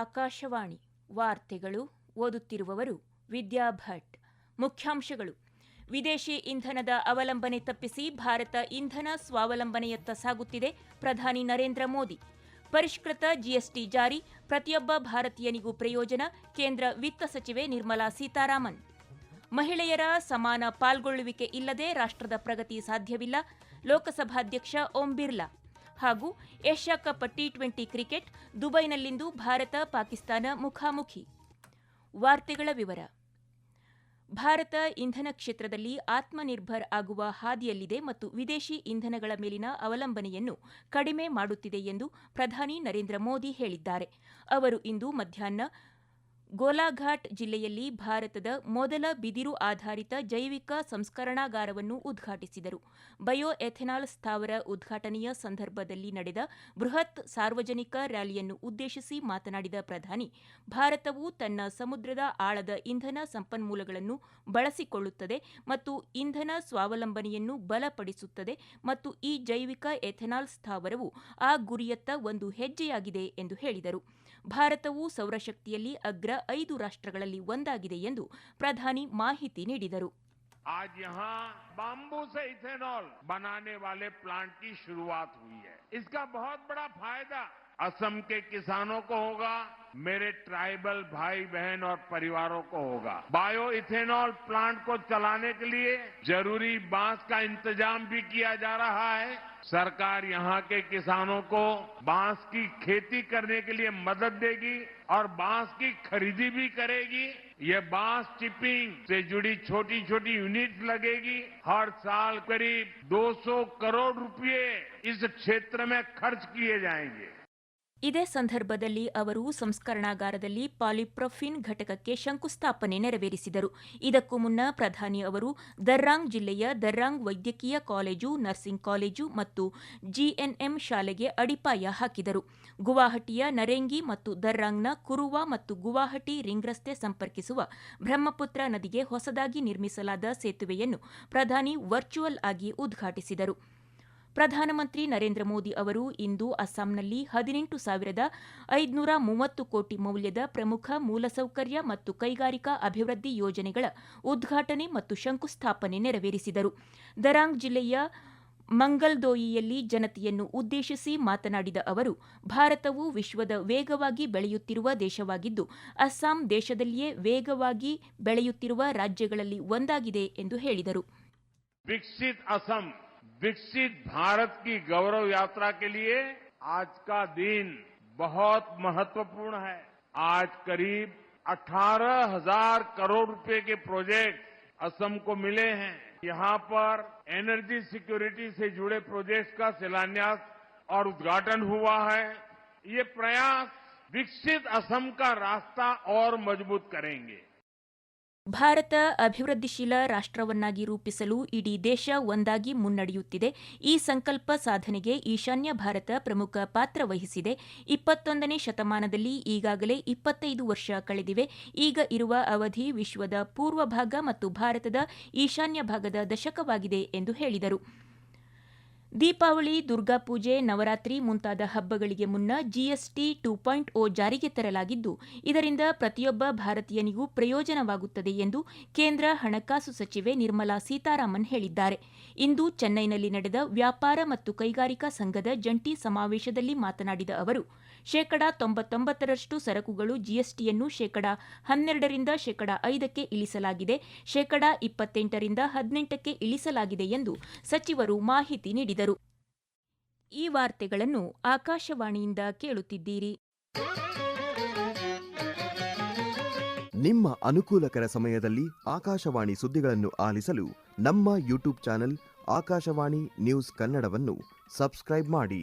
ಆಕಾಶವಾಣಿ ವಾರ್ತೆಗಳು ಓದುತ್ತಿರುವವರು ವಿದ್ಯಾ ಭಟ್. ಮುಖ್ಯಾಂಶಗಳು. ವಿದೇಶಿ ಇಂಧನದ ಅವಲಂಬನೆ ತಪ್ಪಿಸಿ ಭಾರತ ಇಂಧನ ಸ್ವಾವಲಂಬನೆಯತ್ತ ಸಾಗುತ್ತಿದೆ ಪ್ರಧಾನಿ ನರೇಂದ್ರ ಮೋದಿ. ಪರಿಷ್ಕೃತ ಜಿಎಸ್ಟಿ ಜಾರಿ, ಪ್ರತಿಯೊಬ್ಬ ಭಾರತೀಯನಿಗೂ ಪ್ರಯೋಜನ, ಕೇಂದ್ರ ವಿತ್ತ ಸಚಿವೆ ನಿರ್ಮಲಾ ಸೀತಾರಾಮನ್. ಮಹಿಳೆಯರ ಸಮಾನ ಪಾಲ್ಗೊಳ್ಳುವಿಕೆ ಇಲ್ಲದೆ ರಾಷ್ಟ್ರದ ಪ್ರಗತಿ ಸಾಧ್ಯವಿಲ್ಲ, ಲೋಕಸಭಾಧ್ಯಕ್ಷ ಓಂ ಬಿರ್ಲಾ. ಹಾಗೂ Asia cup T twenty cricket ದುಬೈನಲ್ಲಿಂದು Bharat Pakistan ಮುಖಾಮುಖಿ. ವಾರ್ತೆಗಳ ವಿವರ. ಭಾರತ ಇಂಧನ ಕ್ಷೇತ್ರದಲ್ಲಿ ಆತ್ಮನಿರ್ಭರ್ ಆಗುವ ಹಾದಿಯಲ್ಲಿದೆ ಮತ್ತು ವಿದೇಶಿ ಇಂಧನಗಳ ಮೇಲಿನ ಅವಲಂಬನೆಯನ್ನು ಕಡಿಮೆ ಮಾಡುತ್ತಿದೆ ಎಂದು ಪ್ರಧಾನಿ ನರೇಂದ್ರ ಮೋದಿ ಹೇಳಿದ್ದಾರೆ. ಅವರು ಇಂದು ಮಧ್ಯಾಹ್ನ ಗೋಲಾಘಾಟ್ ಜಿಲ್ಲೆಯಲ್ಲಿ ಭಾರತದ ಮೊದಲ ಬಿದಿರು ಆಧಾರಿತ ಜೈವಿಕ ಸಂಸ್ಕರಣಾಗಾರವನ್ನು ಉದ್ಘಾಟಿಸಿದರು. ಬಯೋ ಎಥೆನಾಲ್ ಸ್ಥಾವರ ಉದ್ಘಾಟನೆಯ ಸಂದರ್ಭದಲ್ಲಿ ನಡೆದ ಬೃಹತ್ ಸಾರ್ವಜನಿಕ ರ್ಯಾಲಿಯನ್ನು ಉದ್ದೇಶಿಸಿ ಮಾತನಾಡಿದ ಪ್ರಧಾನಿ, ಭಾರತವು ತನ್ನ ಸಮುದ್ರದ ಆಳದ ಇಂಧನ ಸಂಪನ್ಮೂಲಗಳನ್ನು ಬಳಸಿಕೊಳ್ಳುತ್ತದೆ ಮತ್ತು ಇಂಧನ ಸ್ವಾವಲಂಬನೆಯನ್ನು ಬಲಪಡಿಸುತ್ತದೆ ಮತ್ತು ಈ ಜೈವಿಕ ಎಥೆನಾಲ್ ಸ್ಥಾವರವು ಆ ಗುರಿಯತ್ತ ಒಂದು ಹೆಜ್ಜೆಯಾಗಿದೆ ಎಂದು ಹೇಳಿದರು. ಭಾರತವು ಸೌರಶಕ್ತಿಯಲ್ಲಿ ಅಗ್ರ ಐದು ರಾಷ್ಟ್ರಗಳಲ್ಲಿ ಒಂದಾಗಿದೆ ಎಂದು ಪ್ರಧಾನಿ ಮಾಹಿತಿ ನೀಡಿದರು आज यहाँ बाम्बू से इथेनॉल बनाने वाले प्लांट की शुरुआत हुई है इसका बहुत बड़ा फायदा असम के किसानों को होगा मेरे ट्राइबल भाई बहन और परिवारों को होगा। बायो इथेनॉल प्लांट को चलाने के लिए ज़रूरी बाँस का इंतज़ाम भी किया जा रहा है। सरकार यहाँ के किसानों को बाँस की खेती करने के लिए मदद देगी और बाँस की खरीदी भी करेगी। ये बाँस चिपिंग से जुड़ी छोटी छोटी यूनिट लगेगी। हर साल करीब 200 करोड़ रुपए इस क्षेत्र में खर्च किए जाएँगे। ಇದೇ ಸಂದರ್ಭದಲ್ಲಿ ಅವರು ಸಂಸ್ಕರಣಾಗಾರದಲ್ಲಿ ಪಾಲಿಪ್ರೊಫಿನ್ ಘಟಕಕ್ಕೆ ಶಂಕುಸ್ಥಾಪನೆ ನೆರವೇರಿಸಿದರು. ಇದಕ್ಕೂ ಮುನ್ನ ಪ್ರಧಾನಿ ಅವರು ದರ್ರಾಂಗ್ ಜಿಲ್ಲೆಯ ದರ್ರಾಂಗ್ ವೈದ್ಯಕೀಯ ಕಾಲೇಜು, ನರ್ಸಿಂಗ್ ಕಾಲೇಜು ಮತ್ತು ಜಿಎನ್ಎಂ ಶಾಲೆಗೆ ಅಡಿಪಾಯ ಹಾಕಿದರು. ಗುವಾಹಟಿಯ ನರೇಂಗಿ ಮತ್ತು ದರ್ರಾಂಗ್ನ ಕುರುವ ಮತ್ತು ಗುವಾಹಟಿ ರಿಂಗ್ ರಸ್ತೆ ಸಂಪರ್ಕಿಸುವ ಬ್ರಹ್ಮಪುತ್ರ ನದಿಗೆ ಹೊಸದಾಗಿ ನಿರ್ಮಿಸಲಾದ ಸೇತುವೆಯನ್ನು ಪ್ರಧಾನಿ ವರ್ಚುವಲ್ ಆಗಿ ಉದ್ಘಾಟಿಸಿದರು. ಪ್ರಧಾನಮಂತ್ರಿ ನರೇಂದ್ರ ಮೋದಿ ಅವರು ಇಂದು ಅಸ್ಸಾಂನಲ್ಲಿ ಹದಿನೆಂಟು ಸಾವಿರದ ಐದುನೂರ ಮೂವತ್ತು ಕೋಟಿ ಮೌಲ್ಯದ ಪ್ರಮುಖ ಮೂಲಸೌಕರ್ಯ ಮತ್ತು ಕೈಗಾರಿಕಾ ಅಭಿವೃದ್ಧಿ ಯೋಜನೆಗಳ ಉದ್ಘಾಟನೆ ಮತ್ತು ಶಂಕುಸ್ಥಾಪನೆ ನೆರವೇರಿಸಿದರು. ದರಾಂಗ್ ಜಿಲ್ಲೆಯ ಮಂಗಲ್ದೋಯಿಯಲ್ಲಿ ಜನತೆಯನ್ನು ಉದ್ದೇಶಿಸಿ ಮಾತನಾಡಿದ ಅವರು, ಭಾರತವು ವಿಶ್ವದ ವೇಗವಾಗಿ ಬೆಳೆಯುತ್ತಿರುವ ದೇಶವಾಗಿದ್ದು, ಅಸ್ಸಾಂ ದೇಶದಲ್ಲಿಯೇ ವೇಗವಾಗಿ ಬೆಳೆಯುತ್ತಿರುವ ರಾಜ್ಯಗಳಲ್ಲಿ ಒಂದಾಗಿದೆ ಎಂದು ಹೇಳಿದರು. ವಿಕಸಿತ विकसित भारत की गौरव यात्रा के लिए आज का दिन बहुत महत्वपूर्ण है। आज करीब 18,000 करोड़ रुपए के प्रोजेक्ट असम को मिले हैं। यहाँ पर एनर्जी सिक्योरिटी से जुड़े प्रोजेक्ट्स का शिलान्यास और उद्घाटन हुआ है। ये प्रयास विकसित असम का रास्ता और मज़बूत करेंगे। ಭಾರತ ಅಭಿವೃದ್ಧಿಶೀಲ ರಾಷ್ಟ್ರವನ್ನಾಗಿ ರೂಪಿಸಲು ಇಡೀ ದೇಶ ಒಂದಾಗಿ ಮುನ್ನಡೆಯುತ್ತಿದೆ. ಈ ಸಂಕಲ್ಪ ಸಾಧನೆಗೆ ಈಶಾನ್ಯ ಭಾರತ ಪ್ರಮುಖ ಪಾತ್ರ ವಹಿಸಿದೆ. ಇಪ್ಪತ್ತೊಂದನೇ ಶತಮಾನದಲ್ಲಿ ಈಗಾಗಲೇ ಇಪ್ಪತ್ತೈದು ವರ್ಷ ಕಳೆದಿವೆ. ಈಗ ಇರುವ ಅವಧಿ ವಿಶ್ವದ ಪೂರ್ವ ಭಾಗ ಮತ್ತು ಭಾರತದ ಈಶಾನ್ಯ ಭಾಗದ ದಶಕವಾಗಿದೆ ಎಂದು ಹೇಳಿದರು. ದೀಪಾವಳಿ ದುರ್ಗಾಪೂಜೆ ನವರಾತ್ರಿ ಮುಂತಾದ ಹಬ್ಬಗಳಿಗೆ ಮುನ್ನ ಜಿಎಸ್ಟಿ ಟೂ ಪಾಯಿಂಟ್ ಓ ಜಾರಿಗೆ ತರಲಾಗಿದ್ದು, ಇದರಿಂದ ಪ್ರತಿಯೊಬ್ಬ ಭಾರತೀಯನಿಗೂ ಪ್ರಯೋಜನವಾಗುತ್ತದೆ ಎಂದು ಕೇಂದ್ರ ಹಣಕಾಸು ಸಚಿವೆ ನಿರ್ಮಲಾ ಸೀತಾರಾಮನ್ ಹೇಳಿದ್ದಾರೆ. ಇಂದು ಚೆನ್ನೈನಲ್ಲಿ ನಡೆದ ವ್ಯಾಪಾರ ಮತ್ತು ಕೈಗಾರಿಕಾ ಸಂಘದ ಜಂಟಿ ಸಮಾವೇಶದಲ್ಲಿ ಮಾತನಾಡಿದ ಅವರು ಶೇಕಡಾ ತೊಂಬತ್ತೊಂಬತ್ತರಷ್ಟು ಸರಕುಗಳು ಜಿಎಸ್ಟಿಯನ್ನು ಶೇಕಡಾ ಹನ್ನೆರಡರಿಂದ ಶೇಕಡಾ ಐದಕ್ಕೆ ಇಳಿಸಲಾಗಿದೆ. ಶೇಕಡಾ ಇಪ್ಪತ್ತೆಂಟರಿಂದ ಹದಿನೆಂಟಕ್ಕೆ ಇಳಿಸಲಾಗಿದೆ ಎಂದು ಸಚಿವರು ಮಾಹಿತಿ ನೀಡಿದರು. ಈ ವಾರ್ತೆಗಳನ್ನು ಆಕಾಶವಾಣಿಯಿಂದ ಕೇಳುತ್ತಿದ್ದೀರಿ. ನಿಮ್ಮ ಅನುಕೂಲಕರ ಸಮಯದಲ್ಲಿ ಆಕಾಶವಾಣಿ ಸುದ್ದಿಗಳನ್ನು ಆಲಿಸಲು ನಮ್ಮ ಯೂಟ್ಯೂಬ್ ಚಾನೆಲ್ ಆಕಾಶವಾಣಿ ನ್ಯೂಸ್ ಕನ್ನಡವನ್ನು ಸಬ್ಸ್ಕ್ರೈಬ್ ಮಾಡಿ.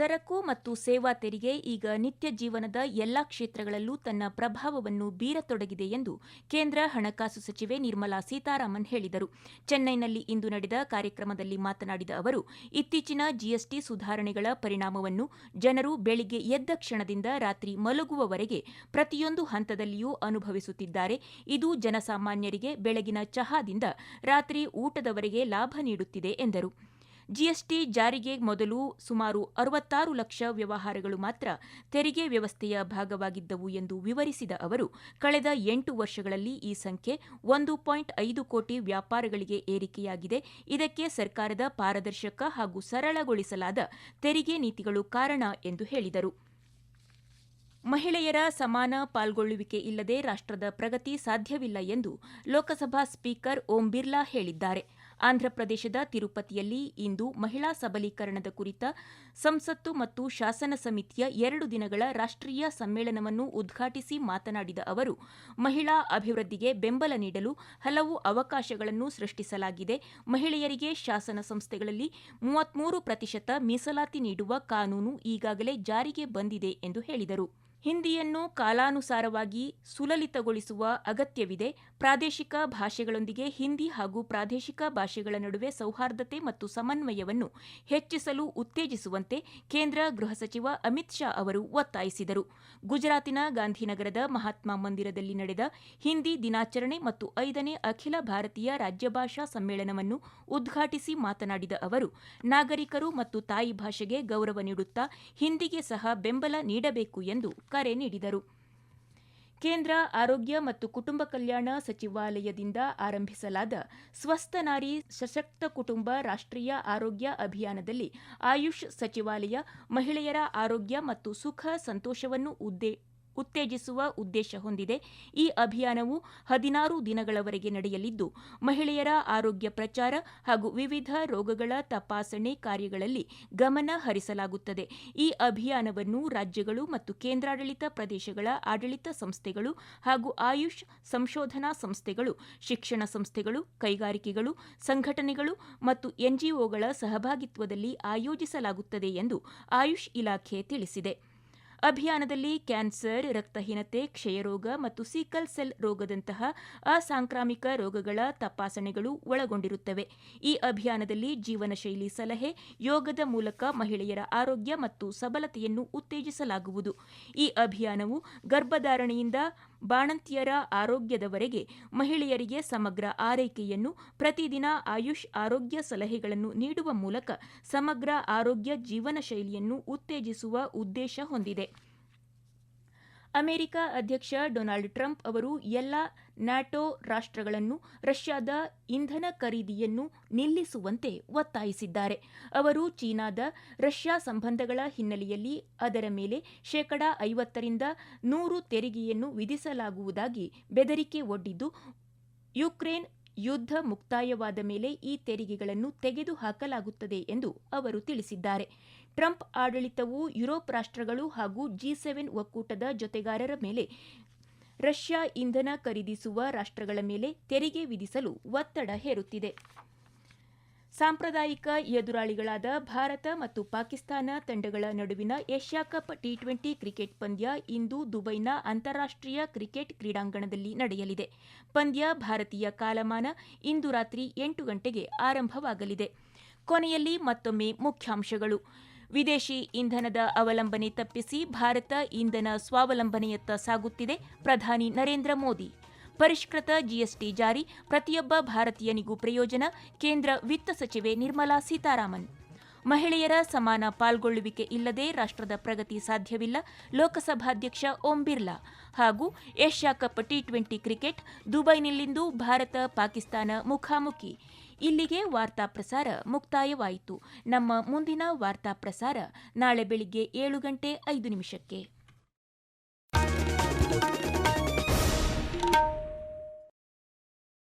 ಸರಕು ಮತ್ತು ಸೇವಾ ತೆರಿಗೆ ಈಗ ನಿತ್ಯ ಜೀವನದ ಎಲ್ಲಾ ಕ್ಷೇತ್ರಗಳಲ್ಲೂ ತನ್ನ ಪ್ರಭಾವವನ್ನು ಬೀರತೊಡಗಿದೆ ಎಂದು ಕೇಂದ್ರ ಹಣಕಾಸು ಸಚಿವೆ ನಿರ್ಮಲಾ ಸೀತಾರಾಮನ್ ಹೇಳಿದರು. ಚೆನ್ನೈನಲ್ಲಿ ಇಂದು ನಡೆದ ಕಾರ್ಯಕ್ರಮದಲ್ಲಿ ಮಾತನಾಡಿದ ಅವರು, ಇತ್ತೀಚಿನ ಜಿಎಸ್ಟಿ ಸುಧಾರಣೆಗಳ ಪರಿಣಾಮವನ್ನು ಜನರು ಬೆಳಿಗ್ಗೆ ಎದ್ದ ಕ್ಷಣದಿಂದ ರಾತ್ರಿ ಮಲಗುವವರೆಗೆ ಪ್ರತಿಯೊಂದು ಹಂತದಲ್ಲಿಯೂ ಅನುಭವಿಸುತ್ತಿದ್ದಾರೆ. ಇದು ಜನಸಾಮಾನ್ಯರಿಗೆ ಬೆಳಗಿನ ಚಹಾದಿಂದ ರಾತ್ರಿ ಊಟದವರೆಗೆ ಲಾಭ ನೀಡುತ್ತಿದೆ ಎಂದರು. ಜಿಎಸ್ಟಿ ಜಾರಿಗೆ ಮೊದಲು ಸುಮಾರು ಅರವತ್ತಾರು ಲಕ್ಷ ವ್ಯವಹಾರಗಳು ಮಾತ್ರ ತೆರಿಗೆ ವ್ಯವಸ್ಥೆಯ ಭಾಗವಾಗಿದ್ದವು ಎಂದು ವಿವರಿಸಿದ ಅವರು, ಕಳೆದ ಎಂಟು ವರ್ಷಗಳಲ್ಲಿ ಈ ಸಂಖ್ಯೆ ಒಂದು ಪಾಯಿಂಟ್ ಐದು ಕೋಟಿ ವ್ಯಾಪಾರಗಳಿಗೆ ಏರಿಕೆಯಾಗಿದೆ. ಇದಕ್ಕೆ ಸರ್ಕಾರದ ಪಾರದರ್ಶಕ ಹಾಗೂ ಸರಳಗೊಳಿಸಲಾದ ತೆರಿಗೆ ನೀತಿಗಳು ಕಾರಣ ಎಂದು ಹೇಳಿದರು. ಮಹಿಳೆಯರ ಸಮಾನ ಪಾಲ್ಗೊಳ್ಳುವಿಕೆ ಇಲ್ಲದೆ ರಾಷ್ಟ್ರದ ಪ್ರಗತಿ ಸಾಧ್ಯವಿಲ್ಲ ಎಂದು ಲೋಕಸಭಾ ಸ್ಪೀಕರ್ ಓಂ ಬಿರ್ಲಾ ಹೇಳಿದ್ದಾರೆ. ಆಂಧ್ರಪ್ರದೇಶದ ತಿರುಪತಿಯಲ್ಲಿ ಇಂದು ಮಹಿಳಾ ಸಬಲೀಕರಣದ ಕುರಿತ ಸಂಸತ್ತು ಮತ್ತು ಶಾಸನ ಸಮಿತಿಯ ಎರಡು ದಿನಗಳ ರಾಷ್ಟ್ರೀಯ ಸಮ್ಮೇಳನವನ್ನು ಉದ್ಘಾಟಿಸಿ ಮಾತನಾಡಿದ ಅವರು, ಮಹಿಳಾ ಅಭಿವೃದ್ಧಿಗೆ ಬೆಂಬಲ ನೀಡಲು ಹಲವು ಅವಕಾಶಗಳನ್ನು ಸೃಷ್ಟಿಸಲಾಗಿದೆ. ಮಹಿಳೆಯರಿಗೆ ಶಾಸನ ಸಂಸ್ಥೆಗಳಲ್ಲಿ ಮೂವತ್ಮೂರು ಪ್ರತಿಶತ ಮೀಸಲಾತಿ ನೀಡುವ ಕಾನೂನು ಈಗಾಗಲೇ ಜಾರಿಗೆ ಬಂದಿದೆ ಎಂದು ಹೇಳಿದರು. ಹಿಂದಿಯನ್ನು ಕಾಲಾನುಸಾರವಾಗಿ ಸುಲಲಿತಗೊಳಿಸುವ ಅಗತ್ಯವಿದೆ. ಪ್ರಾದೇಶಿಕ ಭಾಷೆಗಳೊಂದಿಗೆ ಹಿಂದಿ ಹಾಗೂ ಪ್ರಾದೇಶಿಕ ಭಾಷೆಗಳ ನಡುವೆ ಸೌಹಾರ್ದತೆ ಮತ್ತು ಸಮನ್ವಯವನ್ನು ಹೆಚ್ಚಿಸಲು ಉತ್ತೇಜಿಸುವಂತೆ ಕೇಂದ್ರ ಗೃಹ ಸಚಿವ ಅಮಿತ್ ಶಾ ಅವರು ಒತ್ತಾಯಿಸಿದರು. ಗುಜರಾತಿನ ಗಾಂಧಿನಗರದ ಮಹಾತ್ಮ ಮಂದಿರದಲ್ಲಿ ನಡೆದ ಹಿಂದಿ ದಿನಾಚರಣೆ ಮತ್ತು ಐದನೇ ಅಖಿಲ ಭಾರತೀಯ ರಾಜ್ಯಭಾಷಾ ಸಮ್ಮೇಳನವನ್ನು ಉದ್ಘಾಟಿಸಿ ಮಾತನಾಡಿದ ಅವರು, ನಾಗರಿಕರು ಮತ್ತು ತಾಯಿ ಭಾಷೆಗೆ ಗೌರವ ನೀಡುತ್ತಾ ಹಿಂದಿಗೆ ಸಹ ಬೆಂಬಲ ನೀಡಬೇಕು ಎಂದು ಕರೆ ನೀಡಿದರು. ಕೇಂದ್ರ ಆರೋಗ್ಯ ಮತ್ತು ಕುಟುಂಬ ಕಲ್ಯಾಣ ಸಚಿವಾಲಯದಿಂದ ಆರಂಭಿಸಲಾದ ಸ್ವಸ್ಥ ನಾರಿ ಸಶಕ್ತ ಕುಟುಂಬ ರಾಷ್ಟ್ರೀಯ ಆರೋಗ್ಯ ಅಭಿಯಾನದಲ್ಲಿ ಆಯುಷ್ ಸಚಿವಾಲಯ ಮಹಿಳೆಯರ ಆರೋಗ್ಯ ಮತ್ತು ಸುಖ ಸಂತೋಷವನ್ನು ಉದ್ದೇ ಉತ್ತೇಜಿಸುವ ಉದ್ದೇಶ ಹೊಂದಿದೆ. ಈ ಅಭಿಯಾನವು ಹದಿನಾರು ದಿನಗಳವರೆಗೆ ನಡೆಯಲಿದ್ದು, ಮಹಿಳೆಯರ ಆರೋಗ್ಯ ಪ್ರಚಾರ ಹಾಗೂ ವಿವಿಧ ರೋಗಗಳ ತಪಾಸಣೆ ಕಾರ್ಯಗಳಲ್ಲಿ ಗಮನ ಹರಿಸಲಾಗುತ್ತದೆ. ಈ ಅಭಿಯಾನವನ್ನು ರಾಜ್ಯಗಳು ಮತ್ತು ಕೇಂದ್ರಾಡಳಿತ ಪ್ರದೇಶಗಳ ಆಡಳಿತ ಸಂಸ್ಥೆಗಳು ಹಾಗೂ ಆಯುಷ್ ಸಂಶೋಧನಾ ಸಂಸ್ಥೆಗಳು, ಶಿಕ್ಷಣ ಸಂಸ್ಥೆಗಳು, ಕೈಗಾರಿಕೆಗಳು, ಸಂಘಟನೆಗಳು ಮತ್ತು ಎನ್ಜಿಒಗಳ ಸಹಭಾಗಿತ್ವದಲ್ಲಿ ಆಯೋಜಿಸಲಾಗುತ್ತದೆ ಎಂದು ಆಯುಷ್ ಇಲಾಖೆ ತಿಳಿಸಿದೆ. ಅಭಿಯಾನದಲ್ಲಿ ಕ್ಯಾನ್ಸರ್, ರಕ್ತಹೀನತೆ, ಕ್ಷಯರೋಗ ಮತ್ತು ಸೀಕಲ್ ಸೆಲ್ ರೋಗದಂತಹ ಅಸಾಂಕ್ರಾಮಿಕ ರೋಗಗಳ ತಪಾಸಣೆಗಳು ಒಳಗೊಂಡಿರುತ್ತವೆ. ಈ ಅಭಿಯಾನದಲ್ಲಿ ಜೀವನ ಶೈಲಿ ಸಲಹೆ, ಯೋಗದ ಮೂಲಕ ಮಹಿಳೆಯರ ಆರೋಗ್ಯ ಮತ್ತು ಸಬಲತೆಯನ್ನು ಉತ್ತೇಜಿಸಲಾಗುವುದು. ಈ ಅಭಿಯಾನವು ಗರ್ಭಧಾರಣೆಯಿಂದ ಬಾಣಂತಿಯರ ಆರೋಗ್ಯದವರೆಗೆ ಮಹಿಳೆಯರಿಗೆ ಸಮಗ್ರ ಆರೈಕೆಯನ್ನು ಪ್ರತಿದಿನ ಆಯುಷ್ ಆರೋಗ್ಯ ಸಲಹೆಗಳನ್ನು ನೀಡುವ ಮೂಲಕ ಸಮಗ್ರ ಆರೋಗ್ಯ ಜೀವನ ಶೈಲಿಯನ್ನು ಉತ್ತೇಜಿಸುವ ಉದ್ದೇಶ ಹೊಂದಿದೆ. ಅಮೆರಿಕ ಅಧ್ಯಕ್ಷ ಡೊನಾಲ್ಡ್ ಟ್ರಂಪ್ ಅವರು ಎಲ್ಲ ನ್ಯಾಟೋ ರಾಷ್ಟ್ರಗಳನ್ನು ರಷ್ಯಾದ ಇಂಧನ ಖರೀದಿಯನ್ನು ನಿಲ್ಲಿಸುವಂತೆ ಒತ್ತಾಯಿಸಿದ್ದಾರೆ. ಅವರು ಚೀನಾದ ರಷ್ಯಾ ಸಂಬಂಧಗಳ ಹಿನ್ನೆಲೆಯಲ್ಲಿ ಅದರ ಮೇಲೆ ಶೇಕಡಾ ಐವತ್ತರಿಂದ ನೂರು ತೆರಿಗೆಯನ್ನು ವಿಧಿಸಲಾಗುವುದಾಗಿ ಬೆದರಿಕೆ ಒಡ್ಡಿದ್ದು, ಯುಕ್ರೇನ್ ಯುದ್ಧ ಮುಕ್ತಾಯವಾದ ಮೇಲೆ ಈ ತೆರಿಗೆಗಳನ್ನು ತೆಗೆದುಹಾಕಲಾಗುತ್ತದೆ ಎಂದು ಅವರು ತಿಳಿಸಿದ್ದಾರೆ. ಟ್ರಂಪ್ ಆಡಳಿತವು ಯುರೋಪ್ ರಾಷ್ಟ್ರಗಳು ಹಾಗೂ ಜಿ ಸೆವೆನ್ ಒಕ್ಕೂಟದ ಜೊತೆಗಾರರ ಮೇಲೆ ರಷ್ಯಾ ಇಂಧನ ಖರೀದಿಸುವ ರಾಷ್ಟ್ರಗಳ ಮೇಲೆ ತೆರಿಗೆ ವಿಧಿಸಲು ಒತ್ತಡ ಹೇರುತ್ತಿದೆ. ಸಾಂಪ್ರದಾಯಿಕ ಎದುರಾಳಿಗಳಾದ ಭಾರತ ಮತ್ತು ಪಾಕಿಸ್ತಾನ ತಂಡಗಳ ನಡುವಿನ Asia cup T twenty cricket ಪಂದ್ಯ ಇಂದು ದುಬೈನ ಅಂತಾರಾಷ್ಟ್ರೀಯ ಕ್ರಿಕೆಟ್ ಕ್ರೀಡಾಂಗಣದಲ್ಲಿ ನಡೆಯಲಿದೆ. ಪಂದ್ಯ ಭಾರತೀಯ ಕಾಲಮಾನ ಇಂದು ರಾತ್ರಿ ಎಂಟು ಗಂಟೆಗೆ ಆರಂಭವಾಗಲಿದೆ. ಕೊನೆಯಲ್ಲಿ ಮತ್ತೊಮ್ಮೆ ಮುಖ್ಯಾಂಶಗಳು. ವಿದೇಶಿ ಇಂಧನದ ಅವಲಂಬನೆ ತಪ್ಪಿಸಿ ಭಾರತ ಇಂಧನ ಸ್ವಾವಲಂಬನೆಯತ್ತ ಸಾಗುತ್ತಿದೆ. ಪ್ರಧಾನಿ ನರೇಂದ್ರ ಮೋದಿ. ಪರಿಷ್ಕೃತ ಜಿಎಸ್ಟಿ ಜಾರಿ, ಪ್ರತಿಯೊಬ್ಬ ಭಾರತೀಯನಿಗೂ ಪ್ರಯೋಜನ, ಕೇಂದ್ರ ವಿತ್ತ ಸಚಿವೆ ನಿರ್ಮಲಾ ಸೀತಾರಾಮನ್. ಮಹಿಳೆಯರ ಸಮಾನ ಪಾಲ್ಗೊಳ್ಳುವಿಕೆ ಇಲ್ಲದೆ ರಾಷ್ಟ್ರದ ಪ್ರಗತಿ ಸಾಧ್ಯವಿಲ್ಲ, ಲೋಕಸಭಾಧ್ಯಕ್ಷ ಓಂ ಬಿರ್ಲಾ. ಹಾಗೂ Asia cup T twenty cricket, ದುಬೈನಲ್ಲಿಂದು Bharat Pakistan ಮುಖಾಮುಖಿ. ಇಲ್ಲಿಗೆ ವಾರ್ತಾ ಪ್ರಸಾರ ಮುಕ್ತಾಯವಾಯಿತು. ನಮ್ಮ ಮುಂದಿನ ವಾರ್ತಾ ಪ್ರಸಾರ ನಾಳೆ ಬೆಳಿಗ್ಗೆ ಏಳು ಗಂಟೆ ಐದು ನಿಮಿಷಕ್ಕೆ.